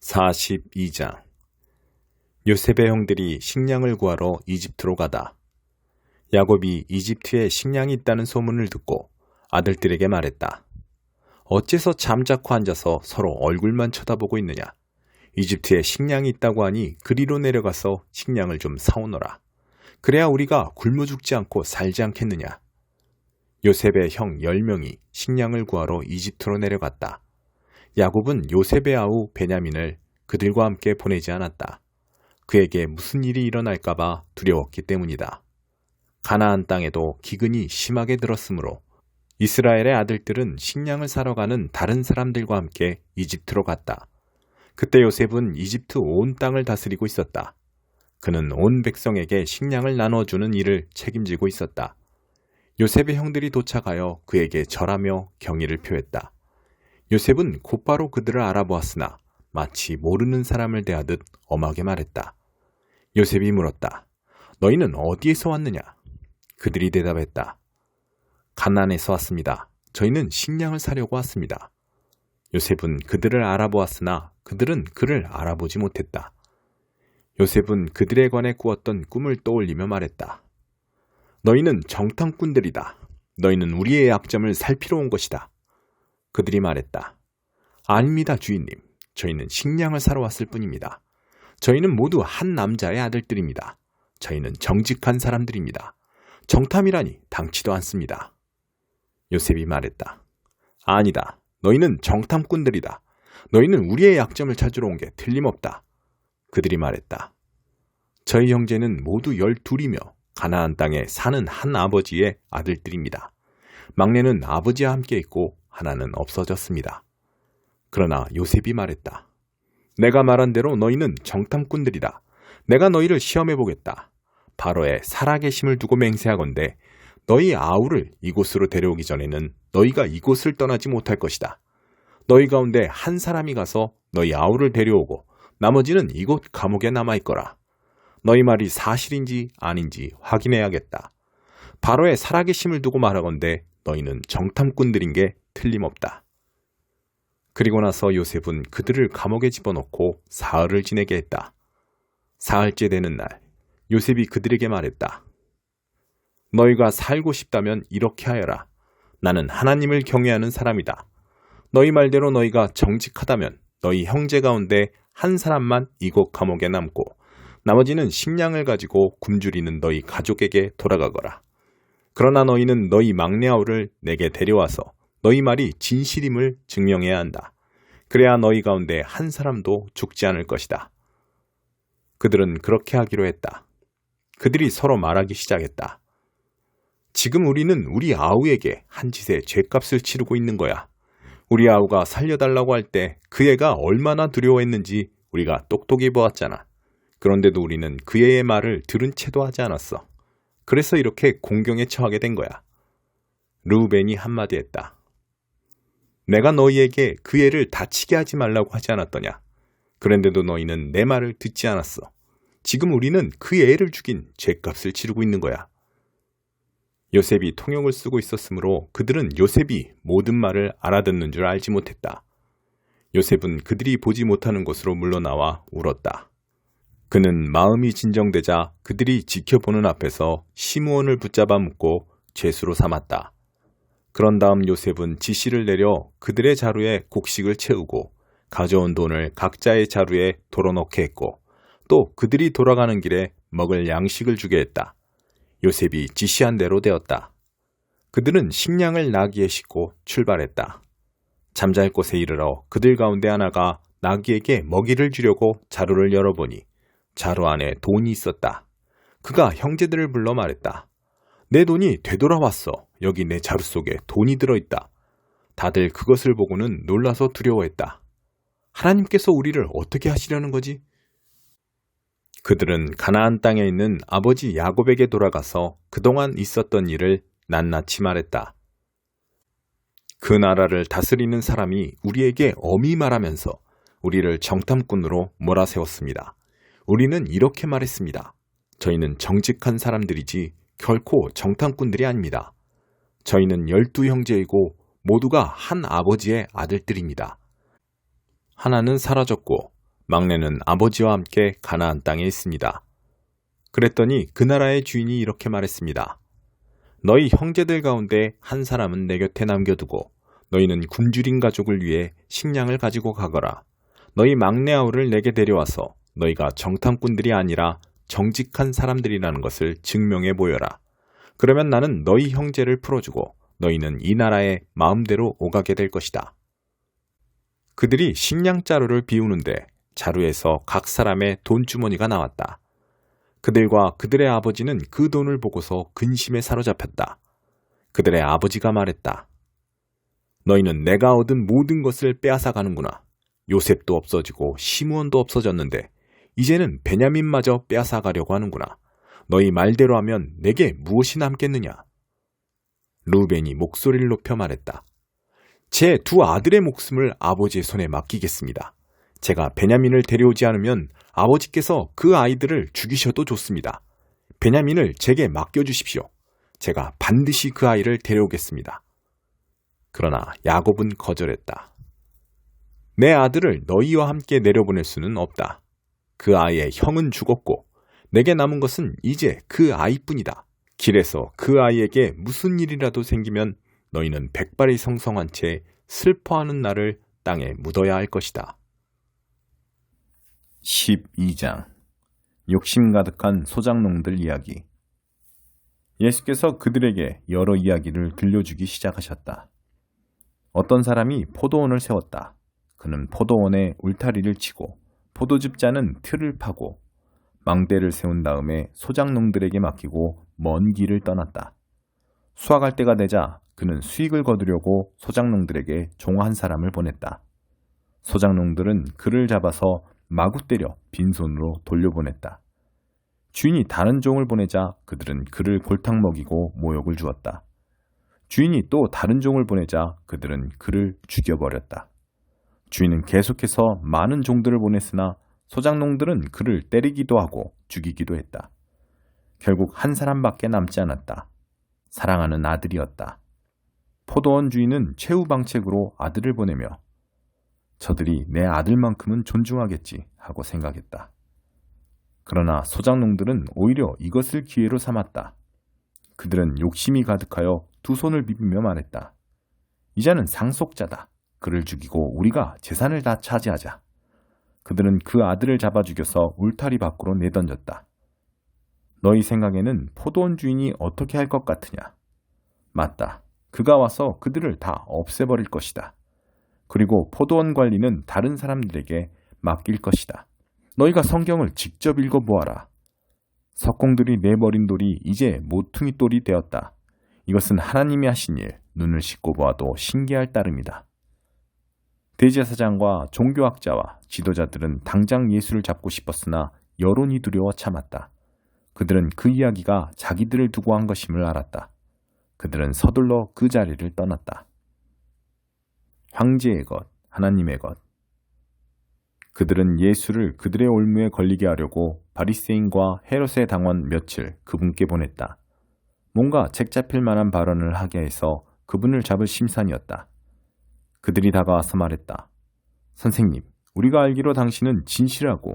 42장 요셉의 형들이 식량을 구하러 이집트로 가다. 야곱이 이집트에 식량이 있다는 소문을 듣고 아들들에게 말했다. 어째서 잠자코 앉아서 서로 얼굴만 쳐다보고 있느냐? 이집트에 식량이 있다고 하니 그리로 내려가서 식량을 좀 사오너라. 그래야 우리가 굶어 죽지 않고 살지 않겠느냐? 요셉의 형 10명이 식량을 구하러 이집트로 내려갔다. 야곱은 요셉의 아우 베냐민을 그들과 함께 보내지 않았다. 그에게 무슨 일이 일어날까봐 두려웠기 때문이다. 가나안 땅에도 기근이 심하게 들었으므로 이스라엘의 아들들은 식량을 사러 가는 다른 사람들과 함께 이집트로 갔다. 그때 요셉은 이집트 온 땅을 다스리고 있었다. 그는 온 백성에게 식량을 나눠주는 일을 책임지고 있었다. 요셉의 형들이 도착하여 그에게 절하며 경의를 표했다. 요셉은 곧바로 그들을 알아보았으나 마치 모르는 사람을 대하듯 엄하게 말했다. 요셉이 물었다. 너희는 어디에서 왔느냐? 그들이 대답했다. 가난에서 왔습니다. 저희는 식량을 사려고 왔습니다. 요셉은 그들을 알아보았으나 그들은 그를 알아보지 못했다. 요셉은 그들에 관해 꾸었던 꿈을 떠올리며 말했다. 너희는 정탐꾼들이다. 너희는 우리의 약점을 살피러 온 것이다. 그들이 말했다. 아닙니다, 주인님. 저희는 식량을 사러 왔을 뿐입니다. 저희는 모두 한 남자의 아들들입니다. 저희는 정직한 사람들입니다. 정탐이라니 당치도 않습니다. 요셉이 말했다. 아니다. 너희는 정탐꾼들이다. 너희는 우리의 약점을 찾으러 온 게 틀림없다. 그들이 말했다. 저희 형제는 모두 열둘이며 가나안 땅에 사는 한 아버지의 아들들입니다. 막내는 아버지와 함께 있고 하나는 없어졌습니다. 그러나 요셉이 말했다. 내가 말한 대로 너희는 정탐꾼들이다. 내가 너희를 시험해 보겠다. 바로의 살아계심을 두고 맹세하건대 너희 아우를 이곳으로 데려오기 전에는 너희가 이곳을 떠나지 못할 것이다. 너희 가운데 한 사람이 가서 너희 아우를 데려오고 나머지는 이곳 감옥에 남아 있거라. 너희 말이 사실인지 아닌지 확인해야겠다. 바로의 살아계심을 두고 말하건대 너희는 정탐꾼들인 게 틀림없다. 그리고 나서 요셉은 그들을 감옥에 집어넣고 사흘을 지내게 했다. 사흘째 되는 날, 요셉이 그들에게 말했다. 너희가 살고 싶다면 이렇게 하여라. 나는 하나님을 경외하는 사람이다. 너희 말대로 너희가 정직하다면 너희 형제 가운데 한 사람만 이곳 감옥에 남고 나머지는 식량을 가지고 굶주리는 너희 가족에게 돌아가거라. 그러나 너희는 너희 막내 아우를 내게 데려와서 너희 말이 진실임을 증명해야 한다. 그래야 너희 가운데 한 사람도 죽지 않을 것이다. 그들은 그렇게 하기로 했다. 그들이 서로 말하기 시작했다. 지금 우리는 우리 아우에게 한 짓의 죄값을 치르고 있는 거야. 우리 아우가 살려달라고 할 때 그 애가 얼마나 두려워했는지 우리가 똑똑히 보았잖아. 그런데도 우리는 그 애의 말을 들은 채도 하지 않았어. 그래서 이렇게 공경에 처하게 된 거야. 루벤이 한마디 했다. 내가 너희에게 그 애를 다치게 하지 말라고 하지 않았더냐. 그런데도 너희는 내 말을 듣지 않았어. 지금 우리는 그 애를 죽인 죄값을 치르고 있는 거야. 요셉이 통역을 쓰고 있었으므로 그들은 요셉이 모든 말을 알아듣는 줄 알지 못했다. 요셉은 그들이 보지 못하는 곳으로 물러나와 울었다. 그는 마음이 진정되자 그들이 지켜보는 앞에서 시므온을 붙잡아 묶고 죄수로 삼았다. 그런 다음 요셉은 지시를 내려 그들의 자루에 곡식을 채우고 가져온 돈을 각자의 자루에 돌아놓게 했고 또 그들이 돌아가는 길에 먹을 양식을 주게 했다. 요셉이 지시한 대로 되었다. 그들은 식량을 나귀에 싣고 출발했다. 잠잘 곳에 이르러 그들 가운데 하나가 나귀에게 먹이를 주려고 자루를 열어보니 자루 안에 돈이 있었다. 그가 형제들을 불러 말했다. 내 돈이 되돌아왔어. 여기 내 자루 속에 돈이 들어있다. 다들 그것을 보고는 놀라서 두려워했다. 하나님께서 우리를 어떻게 하시려는 거지? 그들은 가나안 땅에 있는 아버지 야곱에게 돌아가서 그동안 있었던 일을 낱낱이 말했다. 그 나라를 다스리는 사람이 우리에게 엄히 말하면서 우리를 정탐꾼으로 몰아세웠습니다. 우리는 이렇게 말했습니다. 저희는 정직한 사람들이지 결코 정탐꾼들이 아닙니다. 저희는 열두 형제이고 모두가 한 아버지의 아들들입니다. 하나는 사라졌고 막내는 아버지와 함께 가나안 땅에 있습니다. 그랬더니 그 나라의 주인이 이렇게 말했습니다. 너희 형제들 가운데 한 사람은 내 곁에 남겨두고 너희는 굶주린 가족을 위해 식량을 가지고 가거라. 너희 막내 아우를 내게 데려와서 너희가 정탐꾼들이 아니라 정직한 사람들이라는 것을 증명해 보여라. 그러면 나는 너희 형제를 풀어주고 너희는 이 나라에 마음대로 오가게 될 것이다. 그들이 식량 자루를 비우는데 자루에서 각 사람의 돈주머니가 나왔다. 그들과 그들의 아버지는 그 돈을 보고서 근심에 사로잡혔다. 그들의 아버지가 말했다. 너희는 내가 얻은 모든 것을 빼앗아 가는구나. 요셉도 없어지고 시므온도 없어졌는데 이제는 베냐민마저 빼앗아 가려고 하는구나. 너희 말대로 하면 내게 무엇이 남겠느냐? 루벤이 목소리를 높여 말했다. 제 두 아들의 목숨을 아버지의 손에 맡기겠습니다. 제가 베냐민을 데려오지 않으면 아버지께서 그 아이들을 죽이셔도 좋습니다. 베냐민을 제게 맡겨주십시오. 제가 반드시 그 아이를 데려오겠습니다. 그러나 야곱은 거절했다. 내 아들을 너희와 함께 내려보낼 수는 없다. 그 아이의 형은 죽었고 내게 남은 것은 이제 그 아이뿐이다. 길에서 그 아이에게 무슨 일이라도 생기면 너희는 백발이 성성한 채 슬퍼하는 날을 땅에 묻어야 할 것이다. 12장 욕심 가득한 소장농들 이야기 예수께서 그들에게 여러 이야기를 들려주기 시작하셨다. 어떤 사람이 포도원을 세웠다. 그는 포도원에 울타리를 치고 포도즙자는 틀을 파고 망대를 세운 다음에 소장농들에게 맡기고 먼 길을 떠났다. 수확할 때가 되자 그는 수익을 거두려고 소장농들에게 종 한 사람을 보냈다. 소장농들은 그를 잡아서 마구 때려 빈손으로 돌려보냈다. 주인이 다른 종을 보내자 그들은 그를 골탕 먹이고 모욕을 주었다. 주인이 또 다른 종을 보내자 그들은 그를 죽여버렸다. 주인은 계속해서 많은 종들을 보냈으나 소장농들은 그를 때리기도 하고 죽이기도 했다. 결국 한 사람밖에 남지 않았다. 사랑하는 아들이었다. 포도원 주인은 최후 방책으로 아들을 보내며 저들이 내 아들만큼은 존중하겠지 하고 생각했다. 그러나 소장농들은 오히려 이것을 기회로 삼았다. 그들은 욕심이 가득하여 두 손을 비비며 말했다. 이자는 상속자다. 그를 죽이고 우리가 재산을 다 차지하자. 그들은 그 아들을 잡아 죽여서 울타리 밖으로 내던졌다. 너희 생각에는 포도원 주인이 어떻게 할 것 같으냐? 맞다. 그가 와서 그들을 다 없애버릴 것이다. 그리고 포도원 관리는 다른 사람들에게 맡길 것이다. 너희가 성경을 직접 읽어보아라. 석공들이 내버린 돌이 이제 모퉁이 돌이 되었다. 이것은 하나님이 하신 일, 눈을 씻고 보아도 신기할 따름이다. 대제사장과 종교학자와 지도자들은 당장 예수를 잡고 싶었으나 여론이 두려워 참았다. 그들은 그 이야기가 자기들을 두고 한 것임을 알았다. 그들은 서둘러 그 자리를 떠났다. 황제의 것, 하나님의 것. 그들은 예수를 그들의 올무에 걸리게 하려고 바리세인과 헤롯의 당원 며칠 그분께 보냈다. 뭔가 책 잡힐 만한 발언을 하게 해서 그분을 잡을 심산이었다. 그들이 다가와서 말했다. 선생님, 우리가 알기로 당신은 진실하고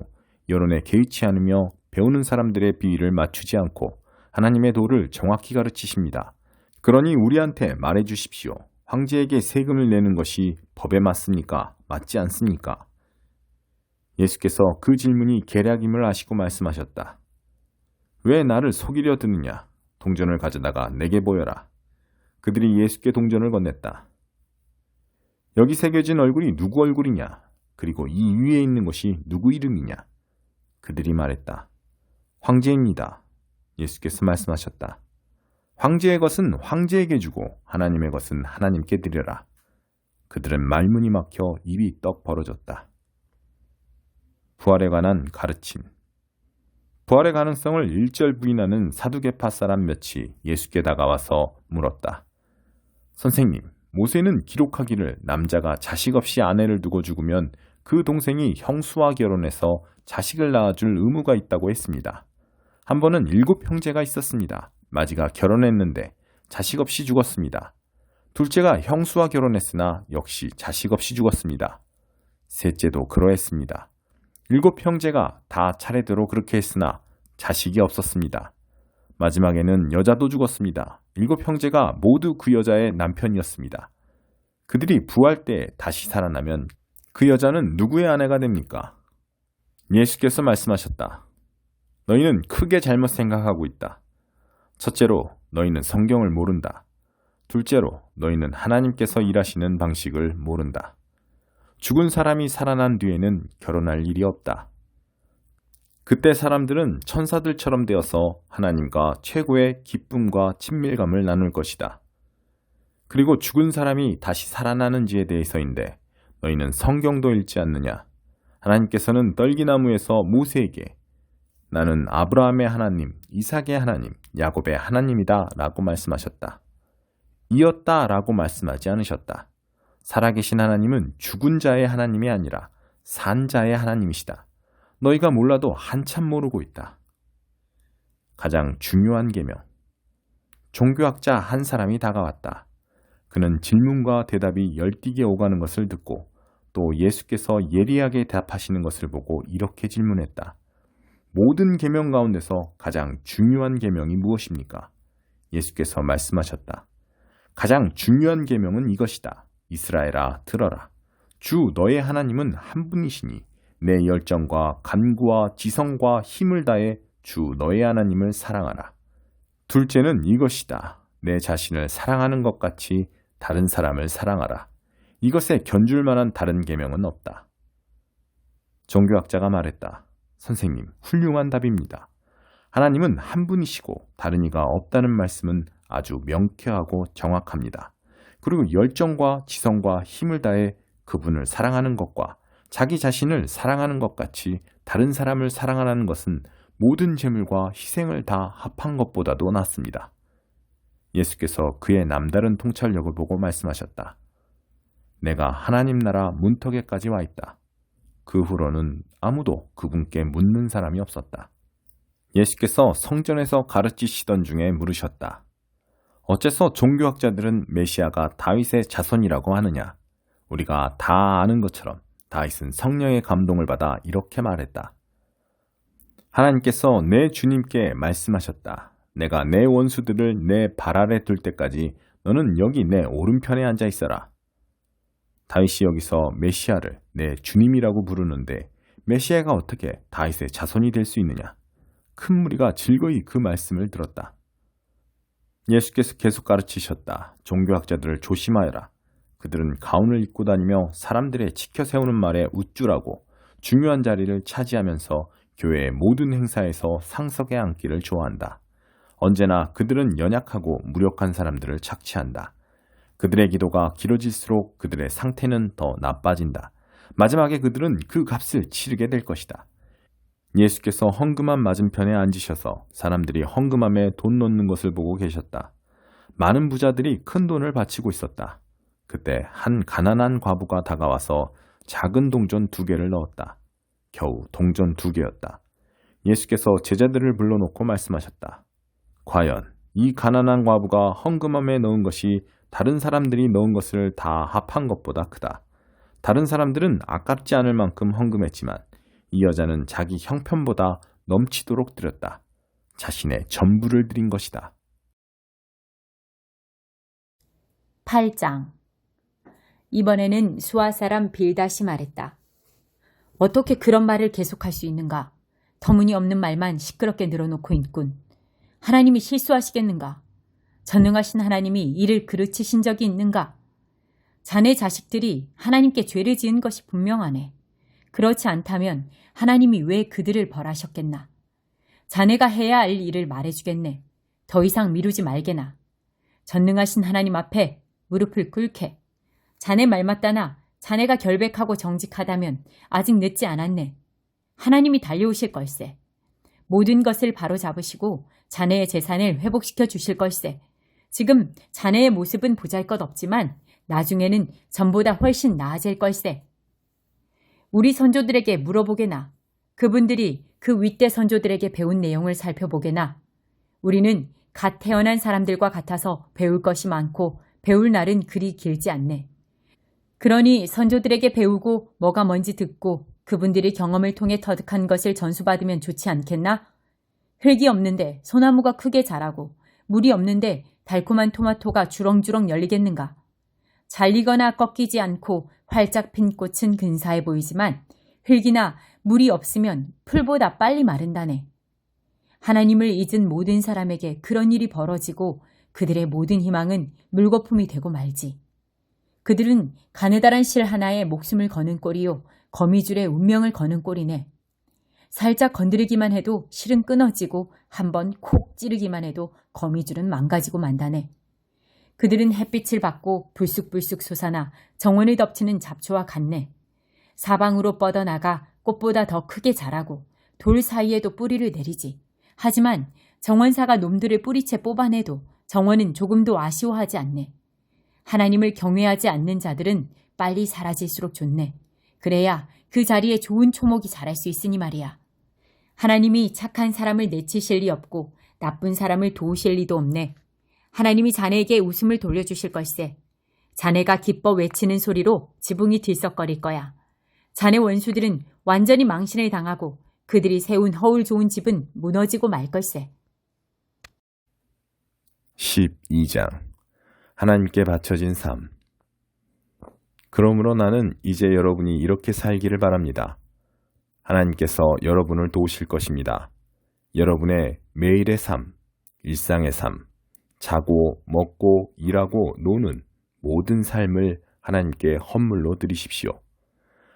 여론에 개의치 않으며 배우는 사람들의 비위를 맞추지 않고 하나님의 도를 정확히 가르치십니다. 그러니 우리한테 말해 주십시오. 황제에게 세금을 내는 것이 법에 맞습니까? 맞지 않습니까? 예수께서 그 질문이 계략임을 아시고 말씀하셨다. 왜 나를 속이려 드느냐? 동전을 가져다가 내게 보여라. 그들이 예수께 동전을 건넸다. 여기 새겨진 얼굴이 누구 얼굴이냐? 그리고 이 위에 있는 것이 누구 이름이냐? 그들이 말했다. 황제입니다. 예수께서 말씀하셨다. 황제의 것은 황제에게 주고 하나님의 것은 하나님께 드려라. 그들은 말문이 막혀 입이 떡 벌어졌다. 부활에 관한 가르침. 부활의 가능성을 일절 부인하는 사두개파 사람 몇이 예수께 다가와서 물었다. 선생님, 모세는 기록하기를 남자가 자식 없이 아내를 두고 죽으면 그 동생이 형수와 결혼해서 자식을 낳아줄 의무가 있다고 했습니다. 한 번은 일곱 형제가 있었습니다. 마지가 결혼했는데 자식 없이 죽었습니다. 둘째가 형수와 결혼했으나 역시 자식 없이 죽었습니다. 셋째도 그러했습니다. 일곱 형제가 다 차례대로 그렇게 했으나 자식이 없었습니다. 마지막에는 여자도 죽었습니다. 일곱 형제가 모두 그 여자의 남편이었습니다. 그들이 부활 때 다시 살아나면 그 여자는 누구의 아내가 됩니까? 예수께서 말씀하셨다. 너희는 크게 잘못 생각하고 있다. 첫째로, 너희는 성경을 모른다. 둘째로, 너희는 하나님께서 일하시는 방식을 모른다. 죽은 사람이 살아난 뒤에는 결혼할 일이 없다. 그때 사람들은 천사들처럼 되어서 하나님과 최고의 기쁨과 친밀감을 나눌 것이다. 그리고 죽은 사람이 다시 살아나는지에 대해서인데 너희는 성경도 읽지 않느냐? 하나님께서는 떨기나무에서 모세에게 나는 아브라함의 하나님, 이삭의 하나님, 야곱의 하나님이다 라고 말씀하셨다. 이었다 라고 말씀하지 않으셨다. 살아계신 하나님은 죽은 자의 하나님이 아니라 산 자의 하나님이시다. 너희가 몰라도 한참 모르고 있다. 가장 중요한 계명. 종교학자 한 사람이 다가왔다. 그는 질문과 대답이 열띠게 오가는 것을 듣고 또 예수께서 예리하게 답하시는 것을 보고 이렇게 질문했다. 모든 계명 가운데서 가장 중요한 계명이 무엇입니까? 예수께서 말씀하셨다. 가장 중요한 계명은 이것이다. 이스라엘아 들어라. 주 너의 하나님은 한 분이시니 내 열정과 간구와 지성과 힘을 다해 주 너의 하나님을 사랑하라. 둘째는 이것이다. 내 자신을 사랑하는 것 같이 다른 사람을 사랑하라. 이것에 견줄 만한 다른 계명은 없다. 종교학자가 말했다. 선생님, 훌륭한 답입니다. 하나님은 한 분이시고 다른 이가 없다는 말씀은 아주 명쾌하고 정확합니다. 그리고 열정과 지성과 힘을 다해 그분을 사랑하는 것과 자기 자신을 사랑하는 것 같이 다른 사람을 사랑하는 것은 모든 재물과 희생을 다 합한 것보다도 낫습니다. 예수께서 그의 남다른 통찰력을 보고 말씀하셨다. 내가 하나님 나라 문턱에까지 와 있다. 그 후로는 아무도 그분께 묻는 사람이 없었다. 예수께서 성전에서 가르치시던 중에 물으셨다. 어째서 종교학자들은 메시아가 다윗의 자손이라고 하느냐? 우리가 다 아는 것처럼 다윗은 성령의 감동을 받아 이렇게 말했다. 하나님께서 내 주님께 말씀하셨다. 내가 내 원수들을 내 발 아래 둘 때까지 너는 여기 내 오른편에 앉아 있어라. 다윗이 여기서 메시아를 내 주님이라고 부르는데 메시아가 어떻게 다윗의 자손이 될 수 있느냐? 큰 무리가 즐거이 그 말씀을 들었다. 예수께서 계속 가르치셨다. 종교학자들을 조심하여라. 그들은 가운을 입고 다니며 사람들의 지켜 세우는 말에 우쭐하고 중요한 자리를 차지하면서 교회의 모든 행사에서 상석에 앉기를 좋아한다. 언제나 그들은 연약하고 무력한 사람들을 착취한다. 그들의 기도가 길어질수록 그들의 상태는 더 나빠진다. 마지막에 그들은 그 값을 치르게 될 것이다. 예수께서 헝금한 맞은편에 앉으셔서 사람들이 헝금함에 돈 넣는 것을 보고 계셨다. 많은 부자들이 큰 돈을 바치고 있었다. 그때 한 가난한 과부가 다가와서 작은 동전 두 개를 넣었다. 겨우 동전 두 개였다. 예수께서 제자들을 불러놓고 말씀하셨다. 과연 이 가난한 과부가 헝금함에 넣은 것이 다른 사람들이 넣은 것을 다 합한 것보다 크다. 다른 사람들은 아깝지 않을 만큼 헝금했지만 이 여자는 자기 형편보다 넘치도록 드렸다. 자신의 전부를 드린 것이다. 8장 이번에는 수아 사람 빌다시 말했다. 어떻게 그런 말을 계속할 수 있는가? 터무니없는 말만 시끄럽게 늘어놓고 있군. 하나님이 실수하시겠는가? 전능하신 하나님이 이를 그르치신 적이 있는가? 자네 자식들이 하나님께 죄를 지은 것이 분명하네. 그렇지 않다면 하나님이 왜 그들을 벌하셨겠나? 자네가 해야 할 일을 말해주겠네. 더 이상 미루지 말게나. 전능하신 하나님 앞에 무릎을 꿇게. 자네 말 맞다나 자네가 결백하고 정직하다면 아직 늦지 않았네. 하나님이 달려오실 걸세. 모든 것을 바로 잡으시고 자네의 재산을 회복시켜 주실 걸세. 지금 자네의 모습은 보잘 것 없지만 나중에는 전보다 훨씬 나아질 걸세. 우리 선조들에게 물어보게나. 그분들이 그 윗대 선조들에게 배운 내용을 살펴보게나. 우리는 갓 태어난 사람들과 같아서 배울 것이 많고 배울 날은 그리 길지 않네. 그러니 선조들에게 배우고 뭐가 뭔지 듣고 그분들이 경험을 통해 터득한 것을 전수받으면 좋지 않겠나? 흙이 없는데 소나무가 크게 자라고 물이 없는데 달콤한 토마토가 주렁주렁 열리겠는가? 잘리거나 꺾이지 않고 활짝 핀 꽃은 근사해 보이지만 흙이나 물이 없으면 풀보다 빨리 마른다네. 하나님을 잊은 모든 사람에게 그런 일이 벌어지고 그들의 모든 희망은 물거품이 되고 말지. 그들은 가느다란 실 하나에 목숨을 거는 꼴이요. 거미줄에 운명을 거는 꼴이네. 살짝 건드리기만 해도 실은 끊어지고 한 번 콕 찌르기만 해도 거미줄은 망가지고 만다네. 그들은 햇빛을 받고 불쑥불쑥 솟아나 정원을 덮치는 잡초와 같네. 사방으로 뻗어나가 꽃보다 더 크게 자라고 돌 사이에도 뿌리를 내리지. 하지만 정원사가 놈들을 뿌리채 뽑아내도 정원은 조금도 아쉬워하지 않네. 하나님을 경외하지 않는 자들은 빨리 사라질수록 좋네. 그래야 그 자리에 좋은 초목이 자랄 수 있으니 말이야. 하나님이 착한 사람을 내치실 리 없고 나쁜 사람을 도우실 리도 없네. 하나님이 자네에게 웃음을 돌려주실 걸세. 자네가 기뻐 외치는 소리로 지붕이 들썩거릴 거야. 자네 원수들은 완전히 망신을 당하고 그들이 세운 허울 좋은 집은 무너지고 말 걸세. 12장 하나님께 바쳐진 삶 그러므로 나는 이제 여러분이 이렇게 살기를 바랍니다. 하나님께서 여러분을 도우실 것입니다. 여러분의 매일의 삶, 일상의 삶, 자고, 먹고, 일하고, 노는 모든 삶을 하나님께 헌물로 드리십시오.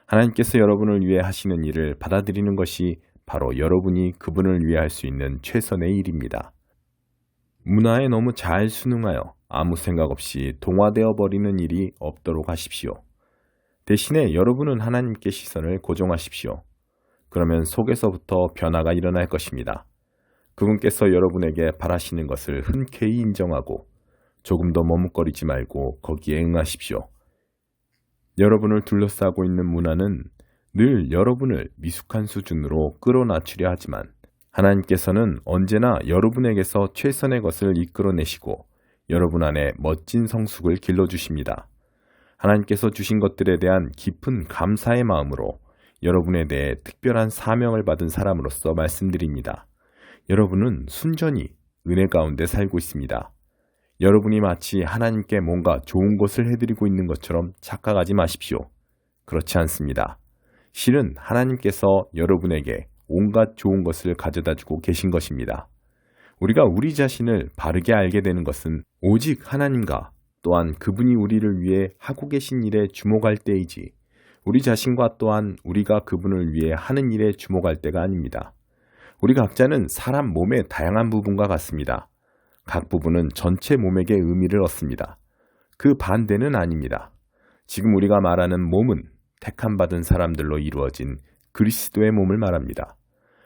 하나님께서 여러분을 위해 하시는 일을 받아들이는 것이 바로 여러분이 그분을 위해 할 수 있는 최선의 일입니다. 문화에 너무 잘 순응하여 아무 생각 없이 동화되어 버리는 일이 없도록 하십시오. 대신에 여러분은 하나님께 시선을 고정하십시오. 그러면 속에서부터 변화가 일어날 것입니다. 그분께서 여러분에게 바라시는 것을 흔쾌히 인정하고 조금 더 머뭇거리지 말고 거기에 응하십시오. 여러분을 둘러싸고 있는 문화는 늘 여러분을 미숙한 수준으로 끌어낮추려 하지만 하나님께서는 언제나 여러분에게서 최선의 것을 이끌어내시고 여러분 안에 멋진 성숙을 길러주십니다. 하나님께서 주신 것들에 대한 깊은 감사의 마음으로 여러분에 대해 특별한 사명을 받은 사람으로서 말씀드립니다. 여러분은 순전히 은혜 가운데 살고 있습니다. 여러분이 마치 하나님께 뭔가 좋은 것을 해드리고 있는 것처럼 착각하지 마십시오. 그렇지 않습니다. 실은 하나님께서 여러분에게 온갖 좋은 것을 가져다 주고 계신 것입니다. 우리가 우리 자신을 바르게 알게 되는 것은 오직 하나님과 또한 그분이 우리를 위해 하고 계신 일에 주목할 때이지 우리 자신과 또한 우리가 그분을 위해 하는 일에 주목할 때가 아닙니다. 우리 각자는 사람 몸의 다양한 부분과 같습니다. 각 부분은 전체 몸에게 의미를 얻습니다. 그 반대는 아닙니다. 지금 우리가 말하는 몸은 택함 받은 사람들로 이루어진 그리스도의 몸을 말합니다.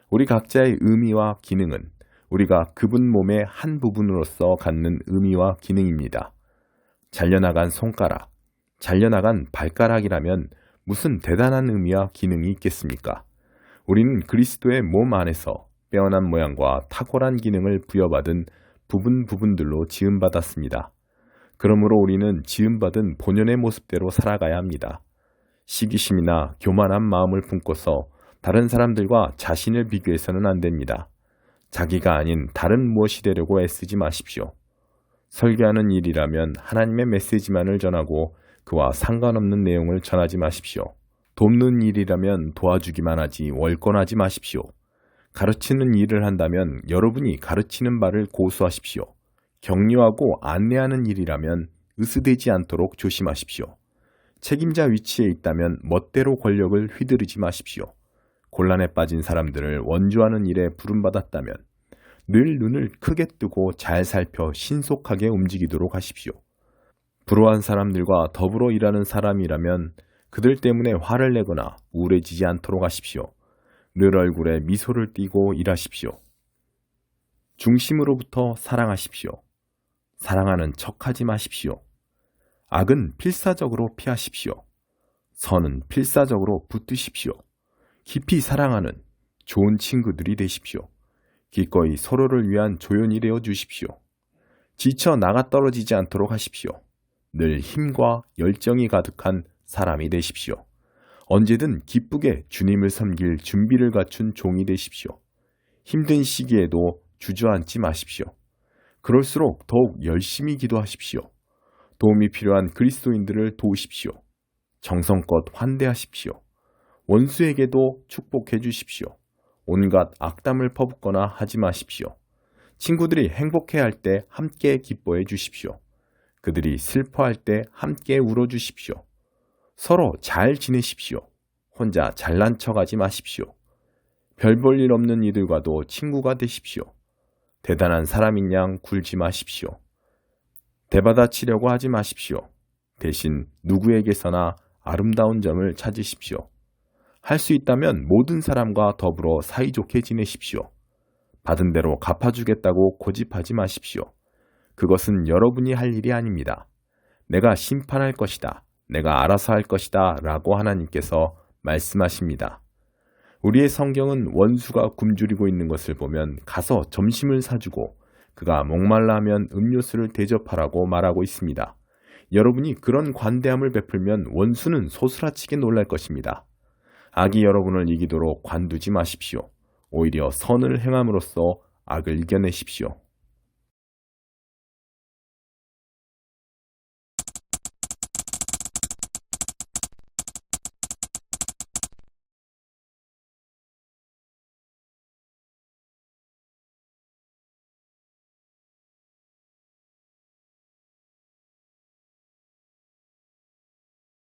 우리 각자의 의미와 기능은 우리가 그분 몸의 한 부분으로서 갖는 의미와 기능입니다. 잘려나간 손가락, 잘려나간 발가락이라면 무슨 대단한 의미와 기능이 있겠습니까? 우리는 그리스도의 몸 안에서 빼어난 모양과 탁월한 기능을 부여받은 부분 부분들로 지음받았습니다. 그러므로 우리는 지음받은 본연의 모습대로 살아가야 합니다. 시기심이나 교만한 마음을 품고서 다른 사람들과 자신을 비교해서는 안 됩니다. 자기가 아닌 다른 무엇이 되려고 애쓰지 마십시오. 설교하는 일이라면 하나님의 메시지만을 전하고 그와 상관없는 내용을 전하지 마십시오. 돕는 일이라면 도와주기만 하지 월권하지 마십시오. 가르치는 일을 한다면 여러분이 가르치는 바를 고수하십시오. 격려하고 안내하는 일이라면 으스대지 않도록 조심하십시오. 책임자 위치에 있다면 멋대로 권력을 휘두르지 마십시오. 곤란에 빠진 사람들을 원조하는 일에 부름받았다면 늘 눈을 크게 뜨고 잘 살펴 신속하게 움직이도록 하십시오. 불우한 사람들과 더불어 일하는 사람이라면 그들 때문에 화를 내거나 우울해지지 않도록 하십시오. 늘 얼굴에 미소를 띠고 일하십시오. 중심으로부터 사랑하십시오. 사랑하는 척하지 마십시오. 악은 필사적으로 피하십시오. 선은 필사적으로 붙드십시오. 깊이 사랑하는 좋은 친구들이 되십시오. 기꺼이 서로를 위한 조연이 되어 주십시오. 지쳐 나가 떨어지지 않도록 하십시오. 늘 힘과 열정이 가득한 사람이 되십시오. 언제든 기쁘게 주님을 섬길 준비를 갖춘 종이 되십시오. 힘든 시기에도 주저앉지 마십시오. 그럴수록 더욱 열심히 기도하십시오. 도움이 필요한 그리스도인들을 도우십시오. 정성껏 환대하십시오. 원수에게도 축복해 주십시오. 온갖 악담을 퍼붓거나 하지 마십시오. 친구들이 행복해 할 때 함께 기뻐해 주십시오. 그들이 슬퍼할 때 함께 울어 주십시오. 서로 잘 지내십시오. 혼자 잘난 척하지 마십시오. 별 볼 일 없는 이들과도 친구가 되십시오. 대단한 사람인 양 굴지 마십시오. 대받아치려고 하지 마십시오. 대신 누구에게서나 아름다운 점을 찾으십시오. 할 수 있다면 모든 사람과 더불어 사이좋게 지내십시오. 받은 대로 갚아주겠다고 고집하지 마십시오. 그것은 여러분이 할 일이 아닙니다. 내가 심판할 것이다. 내가 알아서 할 것이다. 라고 하나님께서 말씀하십니다. 우리의 성경은 원수가 굶주리고 있는 것을 보면 가서 점심을 사주고 그가 목말라 하면 음료수를 대접하라고 말하고 있습니다. 여러분이 그런 관대함을 베풀면 원수는 소스라치게 놀랄 것입니다. 악이 여러분을 이기도록 관두지 마십시오. 오히려 선을 행함으로써 악을 이겨내십시오.